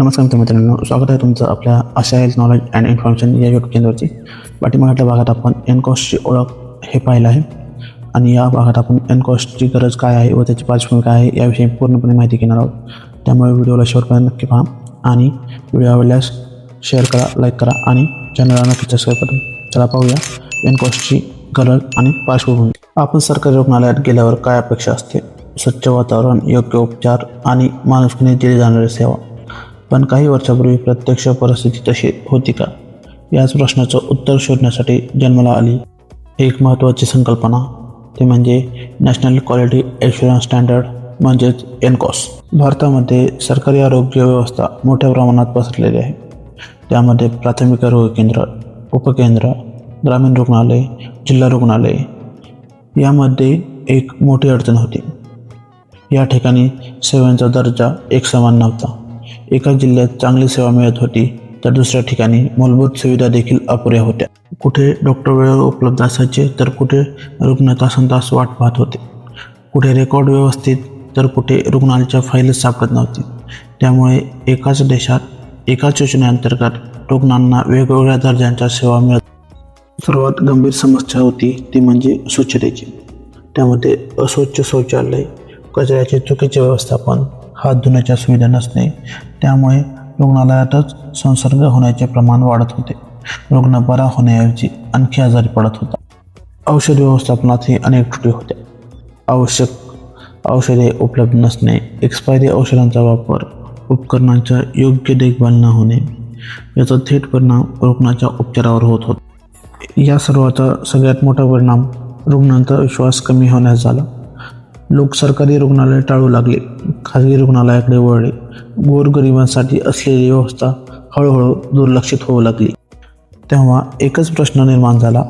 नमस्कार मित्र मित्रांनो स्वागत आहे तुमचं आपल्या Asha health knowledge and information या वेब केंद्रावरती पाठीमागच्या भागात आपण एनकॉस्टची ओळख हे पाहिलं आहे. आणि या भागात आपण एनकॉस्टची गरज काय आहे व त्याची पार्श्वभूमी काय आहे याविषयी पूर्णपणे माहिती घेणार आहोत. त्यामुळे व्हिडिओला शेवटपर्यंत नक्की पहा आणि व्हिडिओ आवडल्यास शेअर करा लाईक करा आणि चॅनलला नक्की सबस्क्राईब करा. चला पाहूया एनकॉस्टची गरज आणि पार्श्वभूमी. आपण सरकारी रुग्णालयात गेल्यावर काय अपेक्षा असते? स्वच्छ वातावरण योग्य उपचार आणि माणुसकीने दिली जाणारी सेवा. पण काही वर्षापूर्वी प्रत्यक्ष परिस्थिती तशी होती का? याच प्रश्नाचं उत्तर शोधण्यासाठी जन्माला आली. एक महत्त्वाची संकल्पना ते म्हणजे नॅशनल क्वालिटी ॲश्युरन्स स्टँडर्ड म्हणजेच एनकॉस. भारतामध्ये सरकारी आरोग्य व्यवस्था मोठ्या प्रमाणात पसरलेली आहे. त्यामध्ये प्राथमिक आरोग्य केंद्र उपकेंद्र ग्रामीण रुग्णालय जिल्हा रुग्णालय यामध्ये एक मोठी अडचण होती. या ठिकाणी सेवांचा दर्जा एकसमान नव्हता. एका जिल्ह्यात चांगली सेवा मिळत होती तर दुसऱ्या ठिकाणी मूलभूत सुविधा देखील अपुऱ्या होत्या. कुठे डॉक्टर वेळेवर उपलब्ध असायचे तर कुठे रुग्ण तासन तास वाट पाहत होते. कुठे रेकॉर्ड व्यवस्थित तर कुठे रुग्णालयाच्या फाईलच सापडत नव्हती. त्यामुळे एकाच देशात एकाच योजनेअंतर्गत रुग्णांना वेगवेगळ्या दर्जांच्या सेवा मिळत. सर्वात गंभीर समस्या होती ती म्हणजे स्वच्छतेची. त्यामध्ये अस्वच्छ शौचालय कचऱ्याचे चुकीचे व्यवस्थापन हात धुण्याच्या सुविधा नसणे. त्यामुळे रुग्णालयातच संसर्ग होण्याचे प्रमाण वाढत होते. रुग्ण बरा होण्याऐवजी आणखी आजारी पडत होता. औषध व्यवस्थापनातही अनेक त्रुटी होत्या. आवश्यक औषधे उपलब्ध नसणे एक्सपायरी औषधांचा वापर उपकरणांच्या योग्य देखभाल न होणे याचा थेट परिणाम रुग्णाच्या उपचारावर होत होता. या सर्वाचा सगळ्यात मोठा परिणाम रुग्णांचा विश्वास कमी होण्यास झाला. लोक सरकारी रुग्णालय टाळू लागले. खाजगी रुग्णालयाकडे वळले. गोरगरिबांसाठी असलेली व्यवस्था हळूहळू दुर्लक्षित होऊ लागली. तेव्हा एकच प्रश्न निर्माण झाला.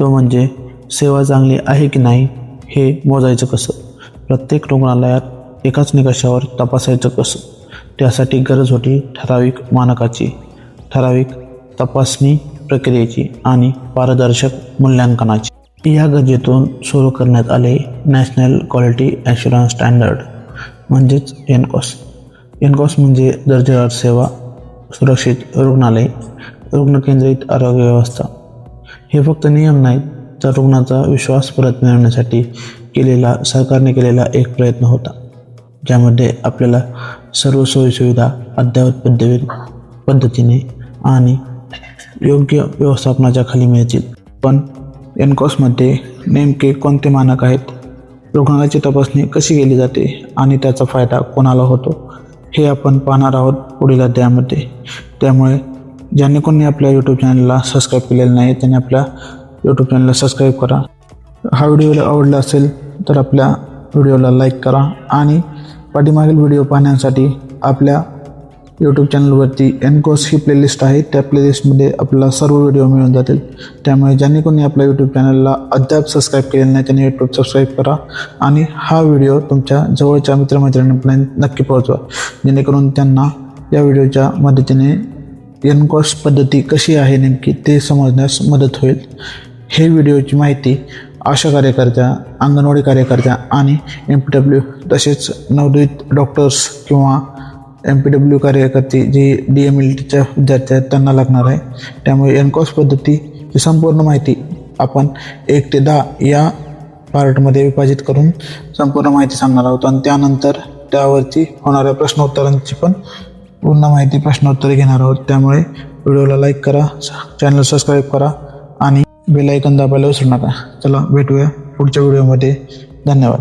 तो म्हणजे सेवा चांगली आहे की नाही हे मोजायचं कसं? प्रत्येक रुग्णालयात एकाच निकषावर तपासायचं कसं? त्यासाठी गरज होती ठराविक मानकाची. ठराविक तपासणी प्रक्रियेची आणि पारदर्शक मूल्यांकनाची. या गरजेतून सुरू करण्यात आले नॅशनल क्वालिटी ॲश्युरन्स स्टँडर्ड म्हणजेच एनकॉस. एनकॉस म्हणजे दर्जेदार सेवा सुरक्षित रुग्णालय रुग्णकेंद्रित आरोग्य व्यवस्था. हे फक्त नियम नाहीत तर रुग्णाचा विश्वास परत मिळवण्यासाठी केलेला सरकारने केलेला एक प्रयत्न होता ज्यामध्ये आपल्याला सर्व सोयीसुविधा अद्ययावत पद्धती पद्धतीने आणि योग्य व्यवस्थापनाच्या खाली मिळतील. पण एनकॉसमध्ये नेमके कोणते मानक आहेत? रुग्णालयाची तपासणी कशी केली जाते आणि त्याचा फायदा कोणाला होतो? हे आपण पाहणार आहोत पुढील अध्यायामध्ये. त्यामुळे ज्यांनी कोणी आपल्या यूट्यूब चॅनलला सबस्क्राईब केलेलं नाही त्यांनी आपल्या यूट्यूब चॅनलला सबस्क्राईब करा. हा व्हिडिओ आवडला असेल तर आपल्या व्हिडिओला लाईक करा आणि पाठीमागील व्हिडिओ पाहण्यासाठी आपल्या यूट्यूब चॅनलवरती एनकोस ही प्लेलिस्ट आहे. त्या प्लेलिस्टमध्ये आपला सर्व व्हिडिओ मिळून जातील. त्यामुळे ज्यांनी कोणी आपल्या यूट्यूब चॅनलला अद्याप सबस्क्राईब केलेलं नाही त्यांनी यूट्यूब सबस्क्राईब करा आणि हा व्हिडिओ तुमच्या जवळच्या मित्रमैत्रिणींपर्यंत नक्की पोहोचवा. जेणेकरून त्यांना या व्हिडिओच्या मदतीने एनकॉस पद्धती कशी आहे नेमकी ते समजण्यास मदत होईल. हे व्हिडिओची माहिती आशा कार्यकर्त्या अंगणवाडी कार्यकर्त्या आणि एम पी डब्ल्यू तसेच नवोदित डॉक्टर्स किंवा एम पी डब्ल्यू कार्यकर्ते जे डी एम एल टीच्या विद्यार्थी आहेत त्यांना लागणार आहे. त्यामुळे एनकॉस पद्धतीची संपूर्ण माहिती आपण एक ते दहा या पार्टमध्ये विभाजित करून संपूर्ण माहिती सांगणार आहोत. आणि त्यानंतर त्यावरती होणाऱ्या प्रश्नोत्तरांची पण पूर्ण माहिती प्रश्नोत्तरे घेणार आहोत. त्यामुळे व्हिडिओला लाईक करा चॅनल सबस्क्राईब करा आणि बेलायकन दाबायला विसरू नका. चला भेटूया पुढच्या व्हिडिओमध्ये धन्यवाद.